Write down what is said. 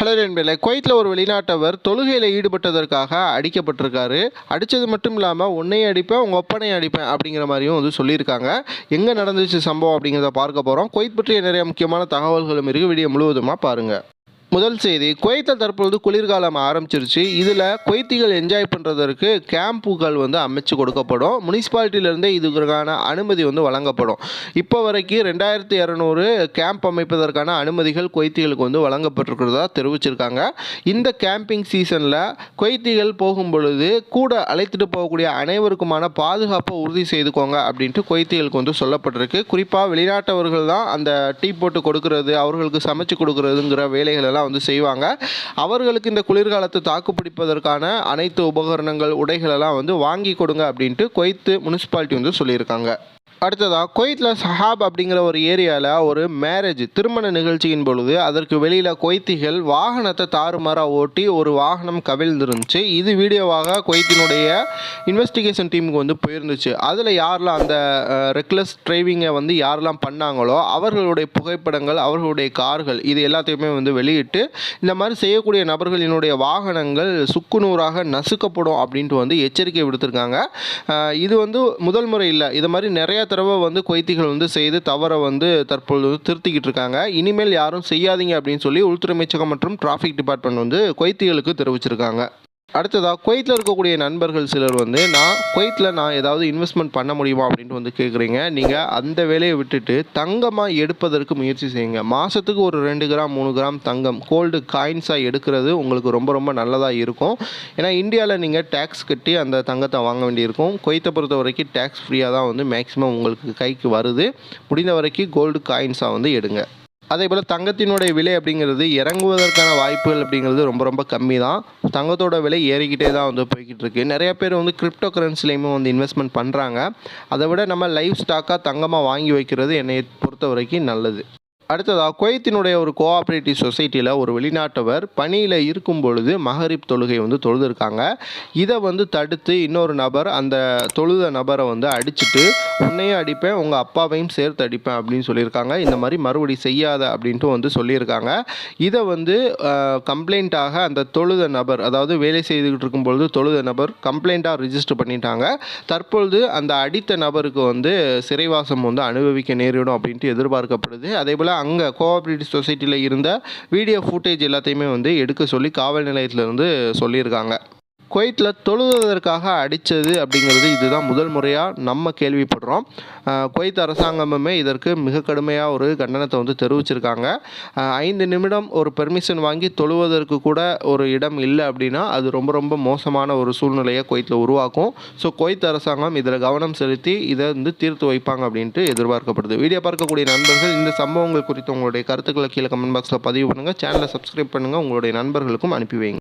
Hello நண்பர்களே குவைத்தில் ஒரு வெளிநாட்டவர் தொழுகையில் ஈடுபட்டதற்காக அடிக்கப்பட்டிருக்காரு. அடித்தது மட்டும் இல்லாமல் உன்னையும் அடிப்பேன் உங்கள் ஒப்பனையும் அடிப்பேன் அப்படிங்கிற மாதிரியும் வந்து சொல்லியிருக்காங்க. எங்கே நடந்துச்சு சம்பவம் அப்படிங்கிறத பார்க்க போகிறோம் குவைத் பற்றிய நிறைய முக்கியமான தகவல்களும் இருக்குது வீடியோ முழுவதுமாக பாருங்கள் முதல் செய்தி குவைத்தில் தற்பொழுது குளிர்காலம் ஆரம்பிச்சிருச்சு. இதில் குவைத்திகள் என்ஜாய் பண்ணுறதற்கு கேம்புகள் வந்து அமைச்சு கொடுக்கப்படும். முனிசிபாலிட்டியிலேருந்தே இதுக்கான அனுமதி வந்து வழங்கப்படும். இப்போ வரைக்கும் ரெண்டாயிரத்தி இரநூறு கேம்ப் அமைப்பதற்கான அனுமதிகள் குவைத்திகளுக்கு வந்து வழங்கப்பட்டிருக்கிறதா தெரிவிச்சிருக்காங்க. இந்த கேம்பிங் சீசனில் குவைத்திகள் போகும் பொழுது கூட அழைத்துட்டு போகக்கூடிய அனைவருக்குமான பாதுகாப்பை உறுதி செய்துக்கோங்க அப்படின்ட்டு குவைத்திகளுக்கு வந்து சொல்லப்பட்டிருக்கு. குறிப்பாக வெளிநாட்டவர்கள் தான் அந்த டீ போட்டு கொடுக்கறது அவர்களுக்கு சமைச்சு கொடுக்கறதுங்கிற வேலைகள் எல்லாம் வந்து செய்வாங்க. அவர்களுக்கு இந்த குளிர்காலத்தை தாக்குப்பிடிப்பதற்கான அனைத்து உபகரணங்கள் உடைகளெல்லாம் வந்து வாங்கி கொடுங்க அப்படின்ட்டு குவைத்து முனிசிபாலிட்டி வந்து சொல்லியிருக்காங்க. அடுத்ததாக குவைத்தில் சஹாப் அப்படிங்கிற ஒரு ஏரியாவில் ஒரு மேரேஜ் திருமண நிகழ்ச்சியின் பொழுது அதற்கு வெளியில் கொய்த்திகள் வாகனத்தை தாறுமாறாக ஓட்டி ஒரு வாகனம் கவிழ்ந்துருந்துச்சு. இது வீடியோவாக கொய்த்தினுடைய இன்வெஸ்டிகேஷன் டீமுக்கு வந்து போயிருந்துச்சு. அதில் யாரெல்லாம் அந்த ரெக்லஸ் டிரைவிங்கை வந்து யாரெல்லாம் பண்ணாங்களோ அவர்களுடைய புகைப்படங்கள் அவர்களுடைய கார்கள் இது எல்லாத்தையுமே வந்து வெளியிட்டு இந்த மாதிரி செய்யக்கூடிய நபர்களினுடைய வாகனங்கள் சுக்குநூறாக நசுக்கப்படும் அப்படின்ட்டு வந்து எச்சரிக்கை விடுத்திருக்காங்க. இது வந்து முதல் முறை இல்லை. இது மாதிரி நிறைய தடவை வந்து கொய்த்திகள் வந்து செய்து தவறை வந்து தற்பொழுது வந்து திருத்திக்கிட்டு இருக்காங்க. இனிமேல் யாரும் செய்யாதீங்க அப்படின்னு சொல்லி உள்துறை அமைச்சகம் மற்றும் டிராஃபிக் டிபார்ட்மெண்ட் வந்து கொய்த்திகளுக்கு தெரிவிச்சிருக்காங்க. அடுத்ததாக குவைத்தில் இருக்கக்கூடிய நண்பர்கள் சிலர் வந்து நான் குவைத்தில் நான் ஏதாவது இன்வெஸ்ட்மெண்ட் பண்ண முடியுமா? அப்படின்ட்டு வந்து கேட்குறீங்க நீங்கள் அந்த வேலையை விட்டுட்டு தங்கமாக எடுப்பதற்கு முயற்சி செய்யுங்க. மாதத்துக்கு ஒரு ரெண்டு கிராம் மூணு கிராம் தங்கம் கோல்டு காயின்ஸாக எடுக்கிறது உங்களுக்கு ரொம்ப ரொம்ப நல்லதாக இருக்கும். ஏன்னா இந்தியாவில் நீங்கள் டேக்ஸ் கட்டி அந்த தங்கத்தை வாங்க வேண்டியிருக்கும். குவைத்தை பொறுத்த வரைக்கும் டேக்ஸ் ஃப்ரீயாக தான் வந்து மேக்ஸிமம் உங்களுக்கு கைக்கு வருது. முடிந்த வரைக்கும் கோல்டு காயின்ஸாக வந்து எடுங்க. அதே போல் தங்கத்தினுடைய விலை அப்படிங்கிறது இறங்குவதற்கான வாய்ப்புகள் அப்படிங்கிறது ரொம்ப ரொம்ப கம்மி தான் தங்கத்தோட விலை ஏறிக்கிட்டே தான் வந்து போய்கிட்டு இருக்கு நிறைய பேர் வந்து கிரிப்டோ கரன்சிலையுமே வந்து இன்வெஸ்ட்மெண்ட் பண்ணுறாங்க அதை விட நம்ம லைவ் ஸ்டாக்காக தங்கமாக வாங்கி வைக்கிறது என்னை பொறுத்த வரைக்கும் நல்லது. அடுத்ததாக குவைத்தினுடைய ஒரு கோஆப்ரேட்டிவ் சொசைட்டியில் ஒரு வெளிநாட்டவர் பணியில் இருக்கும் பொழுது மஹரிப் தொழுகை வந்து தொழுதுருக்காங்க. இதை வந்து தடுத்து இன்னொரு நபர் அந்த தொழுத நபரை வந்து அடிச்சுட்டு உன்னையும் அடிப்பேன் உங்கள் அப்பாவையும் சேர்த்து அடிப்பேன் அப்படின்னு சொல்லியிருக்காங்க. இந்த மாதிரி மறுபடி செய்யாத அப்படின்ட்டு வந்து சொல்லியிருக்காங்க. இதை வந்து கம்ப்ளைண்ட்டாக அந்த தொழுத நபர் அதாவது வேலை செய்துக்கிட்டு இருக்கும் பொழுது தொழுத நபர் கம்ப்ளைண்ட்டாக ரிஜிஸ்டர் பண்ணிட்டாங்க. தற்பொழுது அந்த அடித்த நபருக்கு வந்து சிறைவாசம் வந்து அனுபவிக்க நேரிடும் அப்படின்ட்டு எதிர்பார்க்கப்படுது. அதே போல் அங்கே கோஆப்ரேட்டிவ் சொசைட்டியில் இருந்த வீடியோ ஃபுட்டேஜ் எல்லாத்தையுமே வந்து எடுக்க சொல்லி காவல் நிலையத்திலேருந்து சொல்லியிருக்காங்க. குவைத்தில் தொழுவதற்காக அடித்தது அப்படிங்கிறது இதுதான் முதல் முறையாக நம்ம கேள்விப்படுறோம். குவைத் அரசாங்கமுமே இதற்கு மிக கடுமையாக ஒரு கண்டனத்தை வந்து தெரிவிச்சிருக்காங்க. ஐந்து நிமிடம் ஒரு பெர்மிஷன் வாங்கி தொழுவதற்கு கூட ஒரு இடம் இல்லை அப்படின்னா அது ரொம்ப ரொம்ப மோசமான ஒரு சூழ்நிலையை குவைத்தில் உருவாக்கும். ஸோ குவைத் அரசாங்கம் இதில் கவனம் செலுத்தி இதை வந்து தீர்த்து வைப்பாங்க அப்படின்ட்டு எதிர்பார்க்கப்படுது. வீடியோ பார்க்கக்கூடிய நண்பர்கள் இந்த சம்பவங்கள் குறித்து உங்களுடைய கருத்துக்களை கீழே கமெண்ட் பாக்ஸில் பதிவு பண்ணுங்கள் சேனலை சப்ஸ்கிரைப் பண்ணுங்கள் உங்களுடைய நண்பர்களுக்கும் அனுப்பி வைங்க.